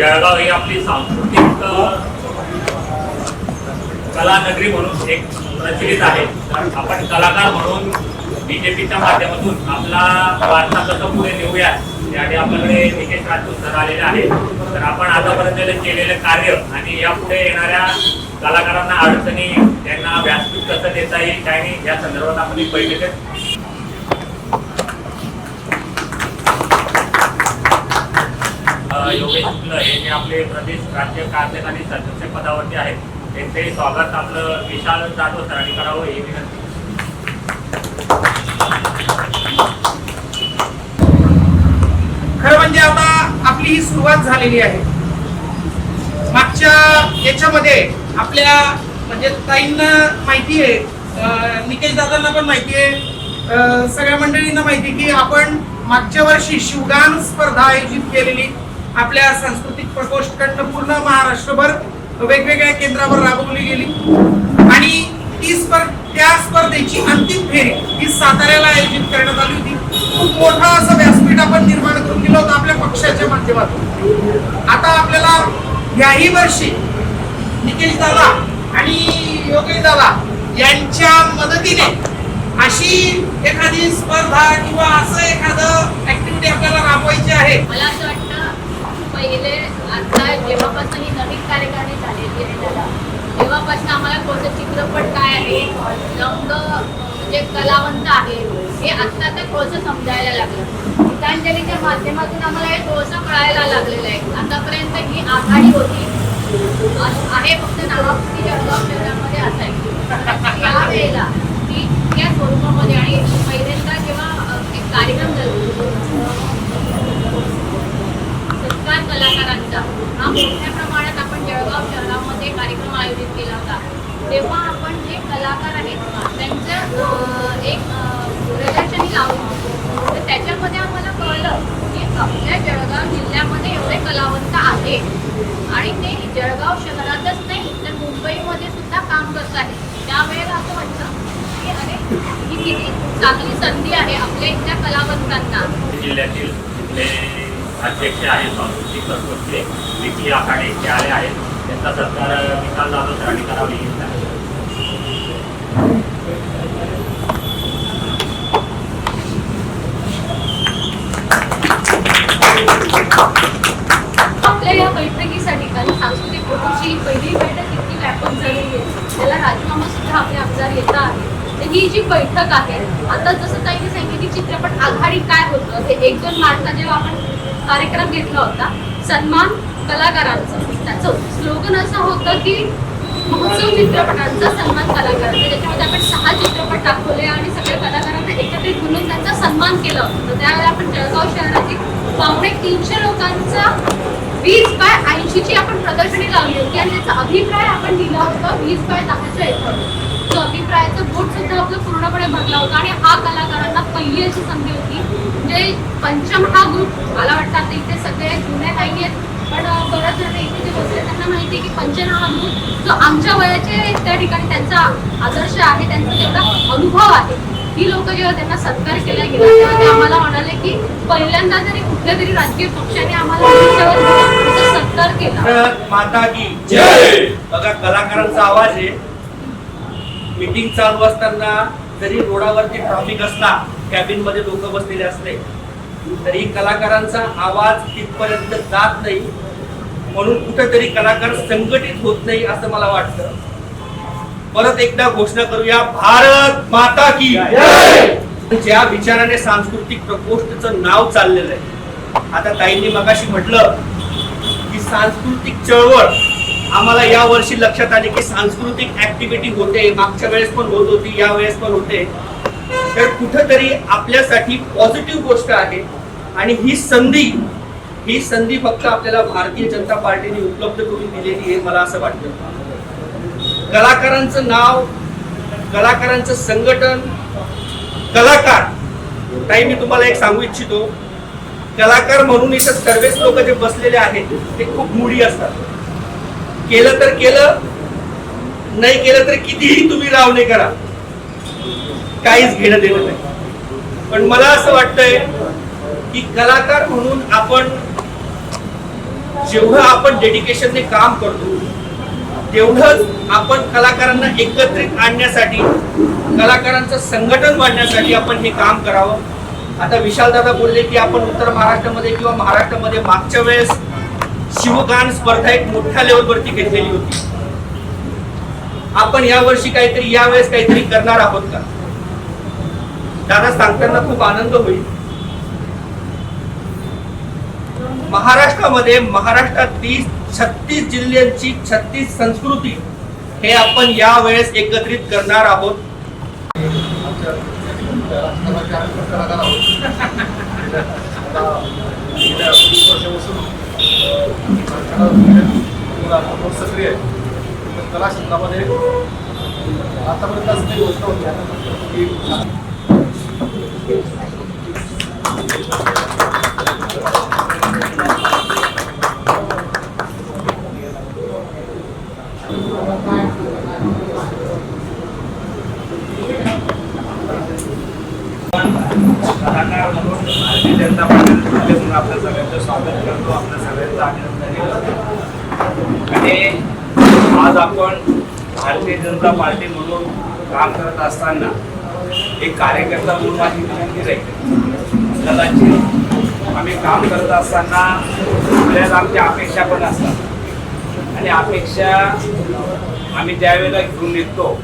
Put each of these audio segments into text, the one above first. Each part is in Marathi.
जळगाव ही आपली सांस्कृतिक अ, कला नगरी म्हणून एक प्रचलित आहे. आपण कलाकार म्हणून बीजेपीच्या माध्यमातून आपला वारसा कसं पुढे नेऊया त्यासाठी आपल्याकडे निकेश राजपूत सर आलेले आहेत. तर आपण आतापर्यंत केलेलं कार्य आणि यापुढे येणाऱ्या कलाकारांना अडचणी त्यांना व्यासपीठ कसं देता येईल काय नाही या संदर्भात आपण एक बैठक योगेश शुक्ल हे जे आपले प्रदेश राज्य कार्यकारी सदस्य पदावरती आहेत. त्यांचे स्वागत आपलं विशाल जाधव सरांनी करावं ही विनंती. खरं म्हणजे आता आपली ही सुरुवात झालेली आहे. मागच्या याच्यामध्ये आपल्या म्हणजे ताईंना माहिती आहे अं, निकेश दादांना पण माहिती आहे अं, सगळ्या मंडळींना माहिती की आपण मागच्या वर्षी शिवगान स्पर्धा आयोजित केलेली. आपल्या सांस्कृतिक प्रकोष्ठकडनं पूर्ण महाराष्ट्रभर वेगवेगळ्या केंद्रावर राबवली गेली. आणि ती स्पर्धा त्या स्पर्धेची अंतिम फेरी ही साताऱ्याला आयोजित करण्यात आली होती. खूप मोठा असं व्यासपीठ आपण निर्माण करून दिलं होतं आपल्या पक्षाच्या माध्यमातून. आता आपल्याला याही वर्षी निकेश दादा आणि योगेश दादा यांच्या मदतीने अशी एखादी स्पर्धा किंवा असं एखादं ऍक्टिव्हिटी आपल्याला राबवायची आहे. मला असं वाटतं पहिले आता जेव्हापासून ही नवीन कार्यकारणी झालेली आहे त्याला तेव्हापासून आम्हाला कोणतं चित्रपट काय आहे रंग म्हणजे कलावंत आहे हे आत्ता आता थोडंसं समजायला लागलं. गीतांजलीच्या माध्यमातून आम्हाला हे थोडंसं कळायला लागलेलं आहे. आतापर्यंत ही आघाडी होती. आहे फक्त नावापुरती जळगाव शहरामध्ये असायची यावेळेला ती या स्वरूपामध्ये आणि पहिल्यांदा जेव्हा एक कार्यक्रम झाला सत्कार कलाकारांचा हा मोठ्या प्रमाणात आपण जळगाव शहरामध्ये कार्यक्रम आयोजित केला होता. तेव्हा आपण जे कलाकार आहेत त्यांचं एक अं, प्रदर्शनी लावली तर त्याच्यामध्ये आम्हाला कळलं की आपल्या जळगाव जिल्ह्यामध्ये एवढे कलावंत आहेत. आणि ते जळगाव शहरातच नाही तर मुंबईमध्ये सुद्धा काम करत आहेत. त्यावेळेला असं वाटतं की अरे ही किती चांगली संधी आहे आपल्या इथल्या कलावंतांना. जिल्ह्यातील अध्यक्ष आहेत सांस्कृतिक संस्कृती म्हणजे विकी आखाडे ते आले आहेत त्यांचा सत्कार निकाल जाधव सरांनी करावा आपल्या या बैठकीसाठी कारण सांस्कृतिक गोष्टीची पहिली बैठक इतकी व्यापक झालेली आहे. त्याला राजीनामा सुद्धा आपले आमदार येत आहे ही जी बैठक आहे आता जसं ताईने सांगितलं की चित्रपट आघाडी काय होतं हे एक दोन मार्चला जेव्हा आपण कार्यक्रम घेतला होता. सन्मान कलाकारांचं. त्याचं स्लोगन असं होतं की महोत्सव चित्रपटांचा सन्मान कलाकारांचा ज्याच्यामध्ये म्हणजे आपण सहा चित्रपट दाखवले आणि सगळ्या कलाकारांना एकत्रित म्हणून त्यांचा सन्मान केला होता. तर त्यावेळेला आपण जळगाव शहरातील पावणे तीनशे लोकांचा वीस बाय ऐंशीची आपण प्रदर्शनी लावली होती आणि त्याचा अभिप्राय आपण दिला होता वीस बाय दहाच्या याच्यावर तो अभिप्रायाचं बोट सुद्धा आपलं पूर्णपणे भरला होता आणि हा कलाकार पहिली अशी संधी होती. म्हणजे पंचम हा ग्रुप मला वाटतं आता इथे सगळे जुने नाही आहेत पण बरेच जण इथे जे बसले त्यांना माहिती आहे की पंचम हा ग्रुप जो आमच्या वयाचे त्या ठिकाणी त्यांचा आदर्श आहे त्यांचा जेवढा अनुभव आहे ही लोक जेव्हा त्यांना सत्कार केला गेला तेव्हा ते आम्हाला म्हणाले की पहिल्यांदा तरी कुठल्या तरी राजकीय पक्षाने आम्हाला सत्कार केला. माता की जय! बघा कलाकारांचा आवाज आहे. मीटिंग चालू असताना जरी रोडावरती ट्रॉफिक असला कॅबिनमध्ये लोक बसलेले असले तरी कलाकारांचा आवाज तिथपर्यंत जात नाही. म्हणून कुठेतरी कलाकार संघटित होत नाही असं मला वाटतं. परत एकदा घोषणा करूया भारत माता की ज्या! विचाराने सांस्कृतिक प्रकोष्ठचं नाव चाललेलं आहे. आता ताईंनी मगाशी म्हटलं की सांस्कृतिक चळवळ आम्हाला या वर्षी लक्षात आली की सांस्कृतिक ऍक्टिव्हिटी होते. मागच्या वेळेस पण होत होती या वेळेस पण होते. तर कुठंतरी आपल्यासाठी पॉझिटिव्ह गोष्ट आहे. आणि ही संधी ही संधी फक्त आपल्याला भारतीय जनता पार्टीने उपलब्ध करून दिलेली आहे मला असं वाटतं. कलाकारांचं नाव कलाकारांचं संघटन कलाकार काही मी तुम्हाला एक सांगू इच्छितो. कलाकार म्हणून इथं सर्वच लोक जे बसलेले आहेत ते खूप मुडी असतात. केलं तर केलं नाही केलं तर कितीही तुम्ही रावणे करा. काहीच घेणं देणं नाही. पण मला असं वाटतंय की कलाकार म्हणून आपण जेवढं आपण डेडिकेशनने काम करतो तेवढंच आपण कलाकारांना एकत्रित आणण्यासाठी कलाकारांचं संघटन वाढण्यासाठी आपण हे काम करावं. आता विशालदादा बोलले की आपण उत्तर महाराष्ट्रामध्ये किंवा महाराष्ट्रामध्ये मागच्या वेळेस शिवगान स्पर्धा एक मोठ्या लेवलवरती घेतलेली होती. आपण यावर्षी काहीतरी यावेळेस काहीतरी करणार आहोत का? त्यांना सांगताना खूप आनंद होईल. महाराष्ट्रामध्ये महाराष्ट्रातील छत्तीस जिल्ह्यांची छत्तीस संस्कृती हे आपण या वेळेस एकत्रित करणार आहोत. सक्रिय आहे. कला क्षेत्रामध्ये आतापर्यंत असं काही गोष्ट होती की कलाकार म्हणून भारतीय जनता पार्टीमध्ये आपल्या सगळ्यांचं स्वागत करतो आपल्या सगळ्यांचं अभिनंदन करतो आणि आज आपण भारतीय जनता पार्टी म्हणून काम करत असताना एक कार्यकर्ता म्हणून माझी विनंती राहील कदाचित आम्ही काम करत असताना आपल्याला आमच्या अपेक्षा पण असतात. आणि अपेक्षा आम्ही ज्यावेळेला घेऊन निघतो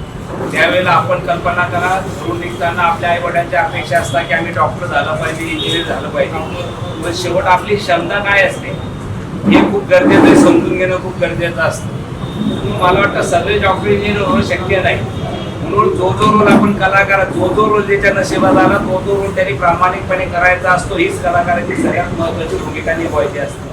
त्यावेळेला आपण कल्पना करा घेऊन निघताना आपल्या आईवडिलांच्या अपेक्षा असतात की आम्ही डॉक्टर झालं पाहिजे इंजिनियर झालं पाहिजे. पण शेवट आपली क्षमता काय असते? हे खूप गरजेचं आहे समजून घेणं खूप गरजेचं असतं. म्हणून मला वाटतं सगळे डॉक्टर इंजिनियर होणं शक्य नाही. म्हणून जो जो रोल आपण कलाकार जो जो रोल ज्याच्या नशिबात आला तो जो रोल त्यांनी प्रामाणिकपणे करायचा असतो हीच कलाकाराची सगळ्यात महत्वाची भूमिका निभावायची असते.